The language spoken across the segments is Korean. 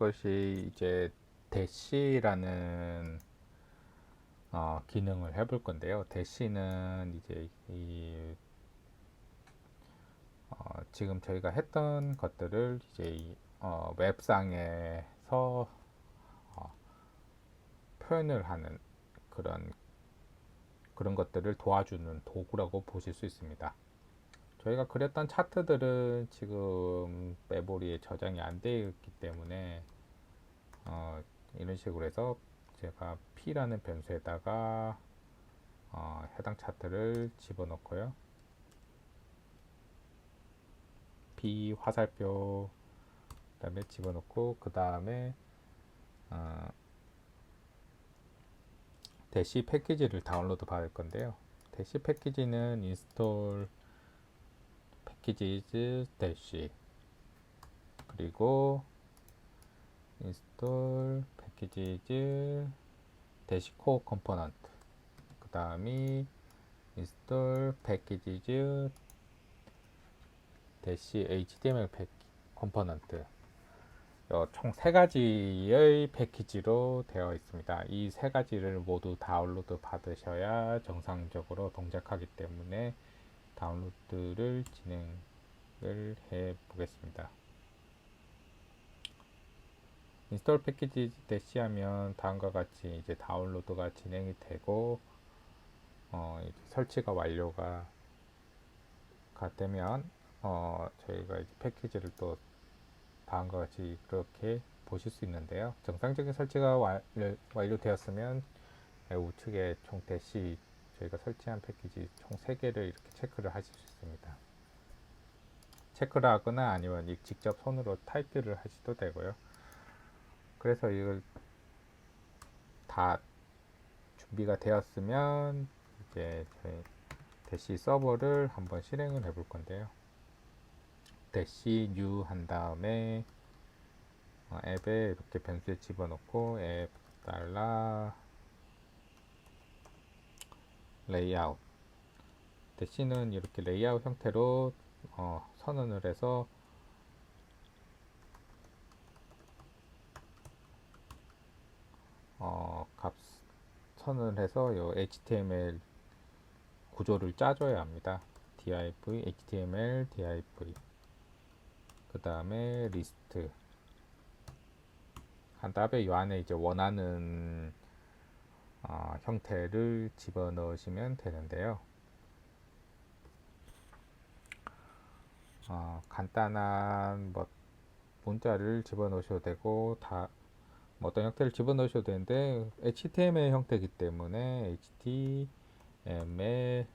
것이 이제 대시라는 어, 기능을 해볼 건데요. 대시는 이제 이 어, 지금 저희가 했던 것들을 이제 이, 어, 웹상에서 어, 표현을 하는 그런 그런 것들을 도와주는 도구라고 보실 수 있습니다. 저희가 그렸던 차트들은 지금 메모리에 저장이 안 되어 있기 때문에 어, 이런 식으로 해서 제가 P라는 변수에다가 어, 해당 차트를 집어넣고요. P 화살표 그 다음에 집어넣고 그 다음에 어, 대시 패키지를 다운로드 받을 건데요. 대시 패키지는 인스톨 패키지즈 대시. 그리고 인스톨 패키지즈 대시 코어 컴포넌트 그 다음이 인스톨 패키지즈 대시 HTML 패 컴포넌트 총 세 가지의 패키지로 되어 있습니다. 이 세 가지를 모두 다운로드 받으셔야 정상적으로 동작하기 때문에 다운로드를 진행을 해 보겠습니다. 인스톨 패키지 대시하면 다음과 같이 이제 다운로드가 진행이 되고 어, 설치가 완료가 가 되면 어, 저희가 이제 패키지를 또 다음과 같이 그렇게 보실 수 있는데요. 정상적인 설치가 완료, 완료되었으면 우측에 총 대시 저희가 설치한 패키지 총 3개를 이렇게 체크를 하실 수 있습니다. 체크를 하거나 아니면 직접 손으로 타이프를 하셔도 되고요. 그래서 이걸 다 준비가 되었으면 이제 저희 대시 서버를 한번 실행을 해볼 건데요. 대시 뉴한 다음에 어, 앱에 이렇게 변수에 집어넣고 앱 달러 레이아웃 대시는 이렇게 레이아웃 형태로 어, 선언을 해서 어, 값 선언을 해서 요 HTML 구조를 짜줘야 합니다. div, html, div. 그 다음에 리스트 한 다음에 이 안에 이제 원하는 어, 형태를 집어넣으시면 되는데요. 어, 간단한 뭐 문자를 집어넣으셔도 되고 다뭐 어떤 형태를 집어넣으셔도 되는데 HTML 형태이기 때문에 HTML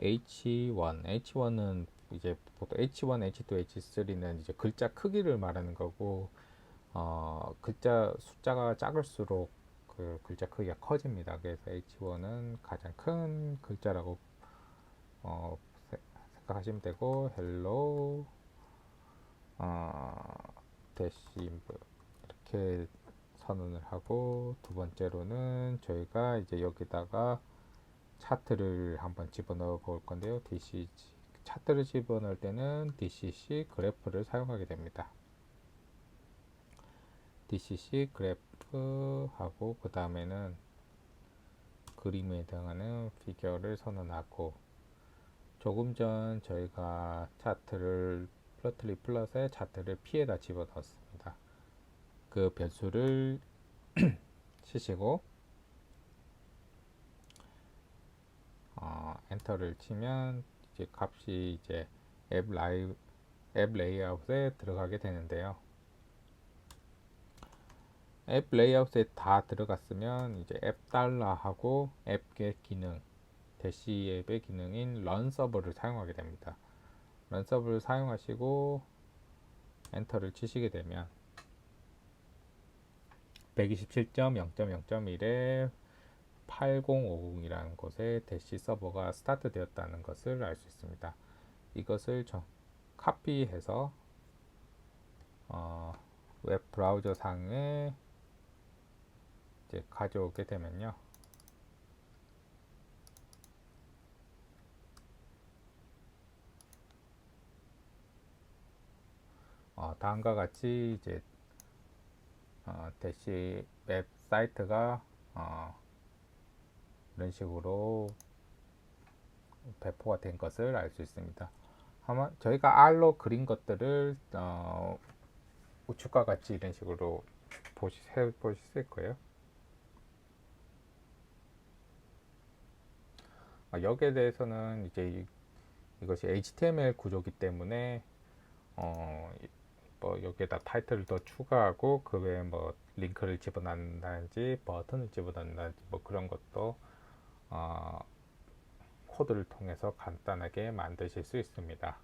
H1 H1은 이제 보통 H1, H2, H3는 이제 글자 크기를 말하는 거고 어, 글자 숫자가 작을수록 그 글자 크기가 커집니다. 그래서 H1은 가장 큰 글자라고 어, 생각하시면 되고 hello 어, 대시 이렇게 선언을 하고 두 번째로는 저희가 이제 여기다가 차트를 한번 집어넣어 볼 건데요. DC 차트를 집어넣을 때는 DCC 그래프를 사용하게 됩니다. DCC 그래프 하고 그 다음에는 그림에 해당하는 피겨를 선언하고 조금 전 저희가 차트를 플러트리 플러스에 차트를 P에다 집어넣었습니다. 그 변수를 치시고 어, 엔터를 치면 이제 값이 이제 앱 라이 앱 레이아웃에 들어가게 되는데요. 앱 레이아웃에 다 들어갔으면 이제 앱 달러하고 앱의 기능 대시 앱의 기능인 런 서버를 사용하게 됩니다. 런 서버를 사용하시고 엔터를 치시게 되면 127.0.0.1에 8050이라는 곳에 대시 서버가 스타트 되었다는 것을 알 수 있습니다. 이것을 저 카피해서 어, 웹 브라우저 상에 이제 가져오게 되면요. 어, 다음과 같이 이제 어, 대시 맵 사이트가 어, 이런 식으로 배포가 된 것을 알 수 있습니다. 아마 저희가 R로 그린 것들을 어, 우측과 같이 이런 식으로 보시, 보실 수 있고요. 어, 여기에 대해서는 이제 이, 이것이 HTML 구조기 때문에 어, 뭐 여기에다 타이틀을 더 추가하고 그 외에 뭐 링크를 집어넣는다든지 버튼을 집어넣는다든지 뭐 그런 것도 어, 코드를 통해서 간단하게 만드실 수 있습니다.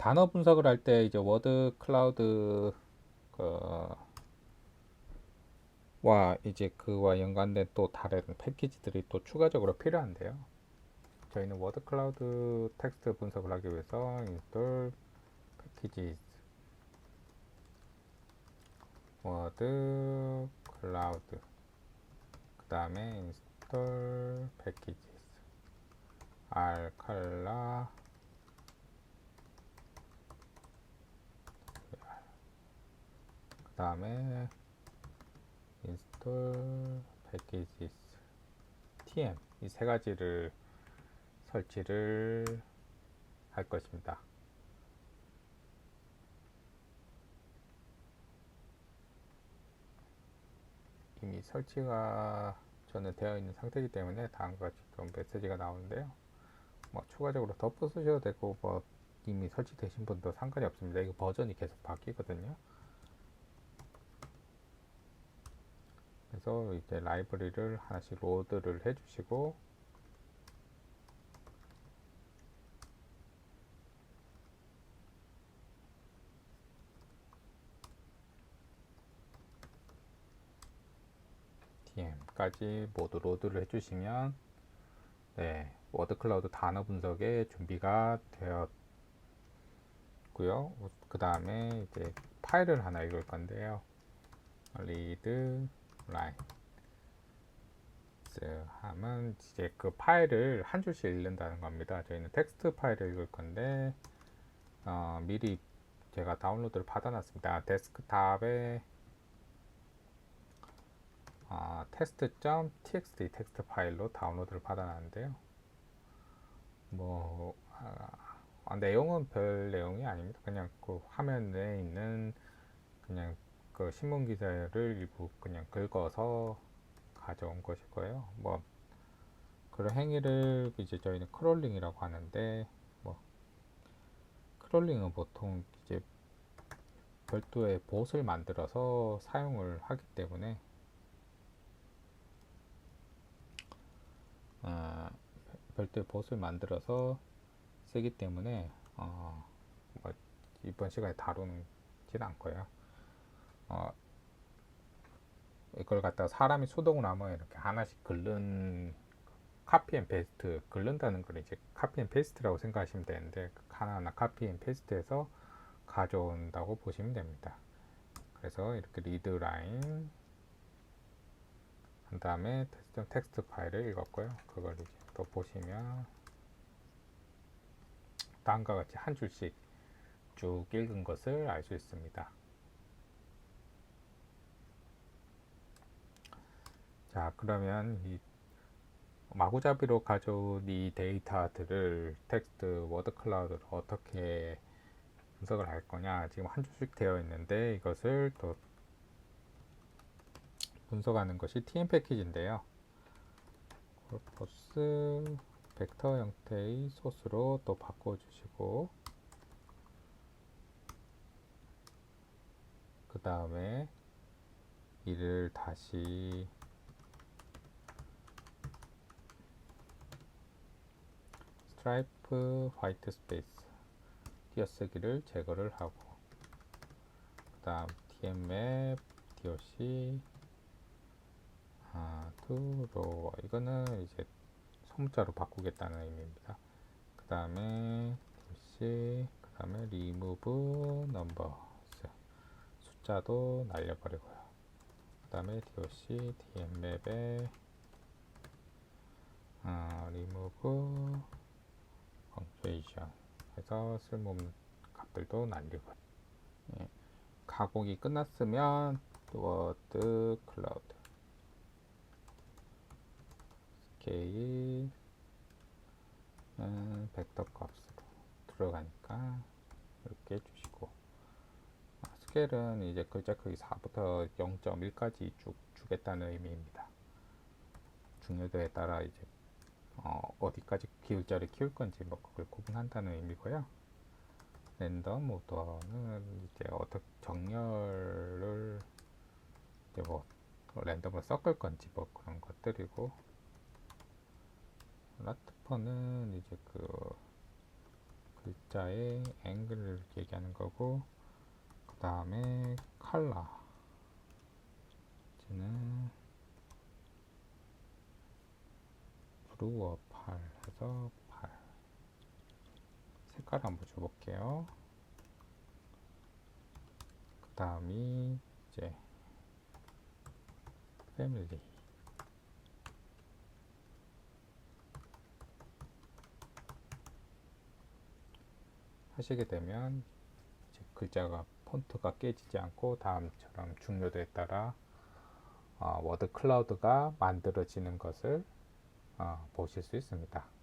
단어 분석을 할 때 이제 워드 클라우드 그와 이제 그와 연관된 또 다른 패키지들이 또 추가적으로 필요한데요. 저희는 워드 클라우드 텍스트 분석을 하기 위해서 install 패키지 워드 클라우드 그 다음에 install 패키지 r 칼라 그 다음에 install packages tm 이 세 가지를 설치를 할 것입니다. 이미 설치가 저는 되어 있는 상태이기 때문에 다음과 같이 좀 메시지가 나오는데요. 뭐 추가적으로 덧붙 쓰셔도 되고 뭐 이미 설치되신 분도 상관이 없습니다. 이거 버전이 계속 바뀌거든요. 그래서 이제 라이브러리를 하나씩 로드를 해주시고 DM까지 모두 로드를 해주시면 네 워드 클라우드 단어 분석에 준비가 되었고요. 그 다음에 이제 파일을 하나 읽을 건데요. Line 하면 이제 그 파일을 한 줄씩 읽는다는 겁니다. 저희는 텍스트 파일을 읽을 건데 어, 미리 제가 다운로드를 받아놨습니다. 데스크탑에 어, test.txt 텍스트 파일로 다운로드를 받아놨는데요. 뭐 아, 내용은 별 내용이 아닙니다. 그냥 그 화면에 있는 그냥 그 신문 기사를 일부 그냥 긁어서 가져온 것일 거예요. 뭐 그런 행위를 이제 저희는 크롤링이라고 하는데 뭐 크롤링은 보통 이제 별도의 봇을 만들어서 사용을 하기 때문에 어, 별도의 봇을 만들어서 쓰기 때문에 어, 뭐 이번 시간에 다루는 않고요. 어, 이걸 갖다가 사람이 수동으로 하면 이렇게 하나씩 긁는 카피 앤 페이스트 긁는다는 걸 이제 카피 앤 페이스트라고 생각하시면 되는데 하나하나 카피 앤 페이스트해서 가져온다고 보시면 됩니다. 그래서 이렇게 리드 라인 한 다음에 텍스트, 텍스트 파일을 읽었고요. 그걸 이제 또 보시면 다음과 같이 한 줄씩 쭉 읽은 것을 알 수 있습니다. 자, 그러면 이 마구잡이로 가져온 이 데이터들을 텍스트 워드 클라우드로 어떻게 분석을 할 거냐. 지금 한 줄씩 되어 있는데 이것을 또 분석하는 것이 TM 패키지인데요. corpus 벡터 형태의 소스로 또 바꿔주시고 그 다음에 이를 다시 스트라이프 화이트 스페이스 띄어쓰기를 제거를 하고 그 다음 tmap doc 아, 투로 이거는 이제 소문자로 바꾸겠다는 의미입니다. 그 다음에 doc 그 다음에 remove numbers 숫자도 날려버리고요. 그 다음에 doc tmap에 아, remove punctuation 해서 쓸모없는 값들도 날리고. 예. 가공이 끝났으면 워드 클라우드. 스케일. 음, 벡터 값으로 들어가니까 이렇게 해주시고. 아, 스케일은 이제 글자 크기 4부터 0.1까지 쭉 주겠다는 의미입니다. 중요도에 따라 이제 어, 디까지 기울자를 키울 건지 뭐 그걸 구분한다는 의미고요. 랜덤 모더는 이제 어떻게 정렬을 이제 뭐 랜덤으로 섞을 건지 뭐 그런 것들이고 라트퍼는 이제 그 글자의 앵글을 얘기하는 거고 그 다음에 칼라 는 루어 8 해서 8 색깔 한번 줘볼게요. 그 다음이 이제 패밀리. 하시게 되면 글자가 폰트가 깨지지 않고 다음처럼 중요도에 따라 어, 워드 클라우드가 만들어지는 것을 어, 보실 수 있습니다.